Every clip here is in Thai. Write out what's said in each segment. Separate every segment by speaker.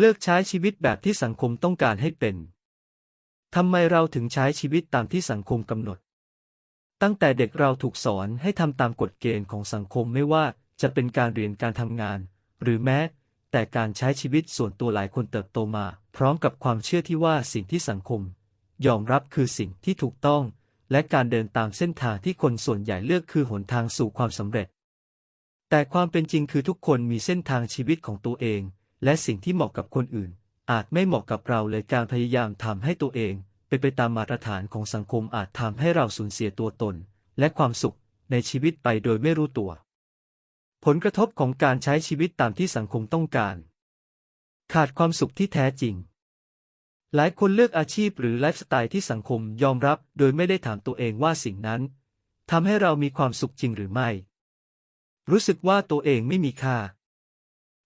Speaker 1: เลิกใช้ชีวิตแบบที่สังคมต้องการให้เป็น ทำไมเราถึงใช้ชีวิตตามที่สังคมกำหนด ตั้งแต่เด็กเราถูกสอนให้ทำตามกฎเกณฑ์ของสังคมไม่ว่าจะเป็นการเรียนการทำงาน หรือแม้ แต่การใช้ชีวิตส่วนตัวหลายคนเติบโตมา พร้อมกับความเชื่อที่ว่าสิ่งที่สังคม ยอมรับคือสิ่งที่ถูกต้อง และการเดินตามเส้นทางที่คนส่วนใหญ่เลือกคือหนทางสู่ความสำเร็จ แต่ความเป็นจริงคือทุกคนมีเส้นทางชีวิตของตัวเอง และสิ่งที่เหมาะกับคนอื่น อาจไม่เหมาะกับเราเลยการพยายามทำให้ตัวเอง เป็นไปตามมาตรฐานของสังคมอาจทำให้เราสูญเสียตัวตน และความสุขในชีวิตไปโดยไม่รู้ตัว ผลกระทบของการใช้ชีวิตตามที่สังคมต้องการ ขาดความสุขที่แท้จริง หลายคนเลือกอาชีพหรือไลฟ์สไตล์ที่สังคมยอมรับ โดยไม่ได้ถามตัวเองว่าสิ่งนั้นทำให้เรามีความสุขจริงหรือไม่ รู้สึกว่าตัวเองไม่มีค่า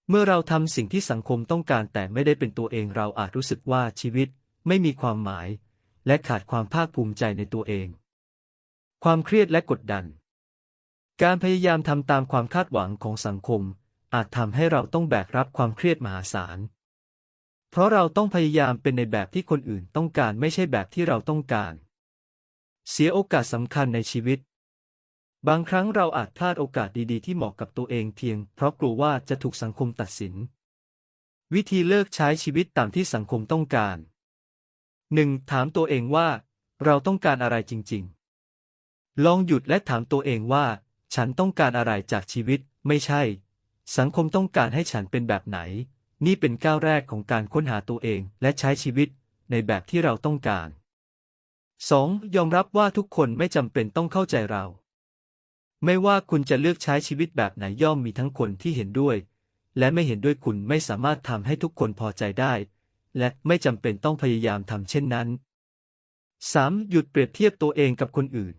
Speaker 1: เมื่อเราทำสิ่งที่สังคมต้องการแต่ไม่ได้เป็นตัวเองเราอาจรู้สึกว่าชีวิตไม่มีความหมาย และขาดความภาคภูมิใจในตัวเอง ความเครียดและกดดัน การพยายามทำตามความคาดหวังของสังคม อาจทำให้เราต้องแบกรับความเครียดมหาศาล เพราะเราต้องพยายามเป็นในแบบที่คนอื่นต้องการไม่ใช่แบบที่เราต้องการ เสียโอกาสสำคัญในชีวิต บางครั้งเราอาจพลาดโอกาสดีๆที่เหมาะกับตัวเองเพียง เพราะกลัวว่าจะถูกสังคมตัดสิน วิธีเลิกใช้ชีวิตตามที่สังคมต้องการ 1. ถามตัวเองว่า เราต้องการอะไรจริง ๆ ลองหยุดและถามตัวเองว่า ฉันต้องการอะไรจากชีวิต ไม่ใช่ สังคมต้องการให้ฉันเป็นแบบไหน นี่เป็นก้าวแรกของการค้นหาตัวเองและใช้ชีวิต ในแบบที่เราต้องการ 2. ยอมรับว่าทุกคนไม่จำเป็นต้องเข้าใจเรา ไม่ว่าคุณจะเลือกใช้ชีวิตแบบไหนย่อมมีทั้งคนที่เห็นด้วย และไม่เห็นด้วยคุณไม่สามารถทำให้ทุกคนพอใจได้ และไม่จำเป็นต้องพยายามทำเช่นนั้น 3. หยุดเปรียบเทียบตัวเองกับคนอื่น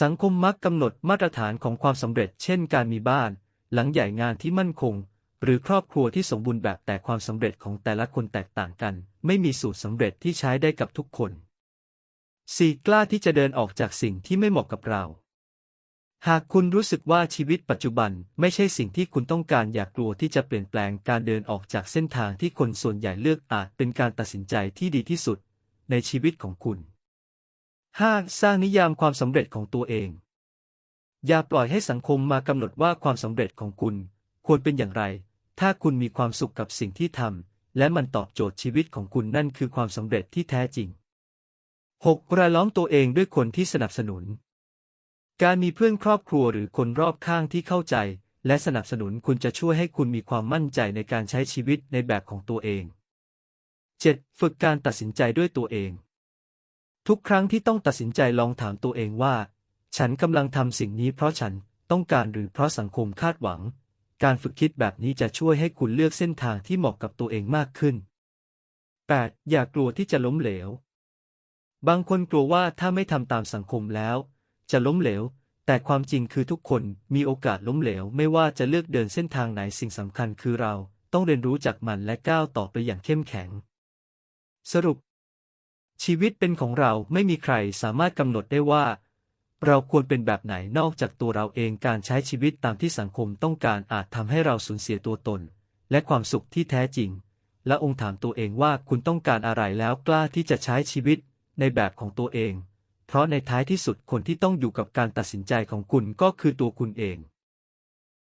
Speaker 1: สังคมมักกำหนดมาตรฐานของความสำเร็จ เช่น การมีบ้าน หลังใหญ่งานที่มั่นคง หรือครอบครัวที่สมบูรณ์แบบแต่ความสำเร็จของแต่ละคนแตกต่างกัน ไม่มีสูตรสำเร็จที่ใช้ได้กับทุกคน 4. กล้าที่จะเดินออกจากสิ่งที่ไม่เหมาะกับเรา หากคุณรู้สึกว่าชีวิตปัจจุบันไม่ใช่สิ่งที่คุณต้องการอย่ากกลัวที่จะเปลี่ยนแปลงการเดินออกจากเส้นทางที่คนส่วนใหญ่เลือกอาจเป็นการตัดสินใจที่ดีที่สุดในชีวิตของคุณ 5. สร้างนิยามความสำเร็จของตัวเอง อย่าปล่อยให้สังคมมากำหนดว่าความสำเร็จของคุณ ควรเป็นอย่างไร ถ้าคุณมีความสุขกับสิ่งที่ทำและมันตอบโจทย์ชีวิตของคุณนั่นคือความสำเร็จที่แท้จริง 6. รายล้อมตัวเองด้วยคนที่สนับสนุน การมีเพื่อนครอบครัวหรือคนรอบข้างที่เข้าใจ และสนับสนุนคุณจะช่วยให้คุณมีความมั่นใจในการใช้ชีวิตในแบบของตัวเอง 7. ฝึกการตัดสินใจด้วยตัวเอง ทุกครั้งที่ต้องตัดสินใจลองถามตัวเองว่า ฉันกำลังทำสิ่งนี้เพราะฉันต้องการหรือเพราะสังคมคาดหวัง การฝึกคิดแบบนี้จะช่วยให้คุณเลือกเส้นทางที่เหมาะกับตัวเองมากขึ้น 8. อย่ากลัวที่จะล้มเหลว บางคนกลัวว่าถ้าไม่ทำตามสังคมแล้ว จะล้มเหลว แต่ความจริงคือทุกคนมีโอกาสล้มเหลว ไม่ว่าจะเลือกเดินเส้นทางไหนสิ่งสำคัญคือเราต้องเรียนรู้จากมันและก้าวต่อไปอย่างเข้มแข็ง สรุป ชีวิตเป็นของเราไม่มีใครสามารถกำหนดได้ว่า เราควรเป็นแบบไหนนอกจากตัวเราเองการใช้ชีวิตตามที่สังคมต้องการอาจทำให้เราสูญเสียตัวตน และความสุขที่แท้จริง และองค์ถามตัวเองว่าคุณต้องการอะไรแล้วกล้าที่จะใช้ชีวิตในแบบของตัวเอง เพราะในท้ายที่สุดคนที่ต้องอยู่กับการตัดสินใจของคุณก็คือตัวคุณเอง